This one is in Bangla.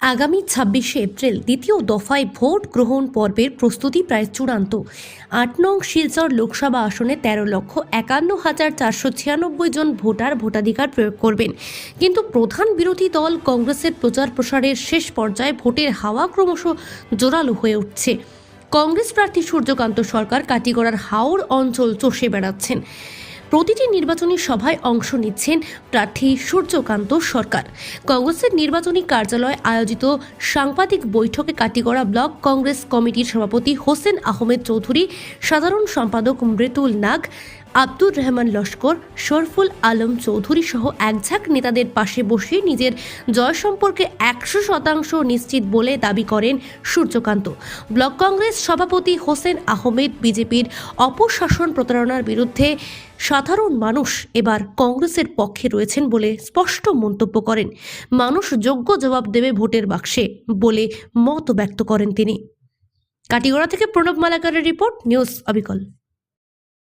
আগামী ছাব্বিশে এপ্রিল দ্বিতীয় দফায় ভোট গ্রহণ পর্বের প্রস্তুতি প্রায় চূড়ান্ত। আট নং শিলচর লোকসভা আসনে তেরো লক্ষ একান্ন হাজার চারশো ছিয়ানব্বই জন ভোটার ভোটাধিকার প্রয়োগ করবেন। কিন্তু প্রধান বিরোধী দল কংগ্রেসের প্রচার প্রসারের শেষ পর্যায়ে ভোটের হাওয়া ক্রমশ জোরালো হয়ে উঠছে। কংগ্রেস প্রার্থী সূর্যকান্ত সরকার কাটিগড়ার হাওড় অঞ্চল চষে বেড়াচ্ছেন। প্রতিটি নির্বাচনী সভায় অংশ নিচ্ছেন প্রার্থী সূর্যকান্ত সরকার। কংগ্রেসের নির্বাচনী কার্যালয়ে আয়োজিত সাংবাদিক বৈঠকে কাটিগড়া ব্লক কংগ্রেস কমিটির সভাপতি হোসেন আহমেদ চৌধুরী, সাধারণ সম্পাদক মৃতুল নাগ আব্দুর রহমান লস্কর, শরফুল আলম চৌধুরী সহ একঝাঁক নেতাদের পাশে বসে নিজের জয় সম্পর্কে একশো শতাংশ নিশ্চিত বলে দাবি করেন সূর্যকান্ত। ব্লক কংগ্রেস সভাপতি হোসেন আহমেদ বিজেপির অপশাসন প্রতারণার বিরুদ্ধে সাধারণ মানুষ এবার কংগ্রেসের পক্ষে রয়েছেন বলে স্পষ্ট মন্তব্য করেন। মানুষ যোগ্য জবাব দেবে ভোটের বাক্সে বলে মত ব্যক্ত করেন তিনি। কাটিগড়া থেকে প্রণব মালাকারের রিপোর্ট, নিউজ অবিকল।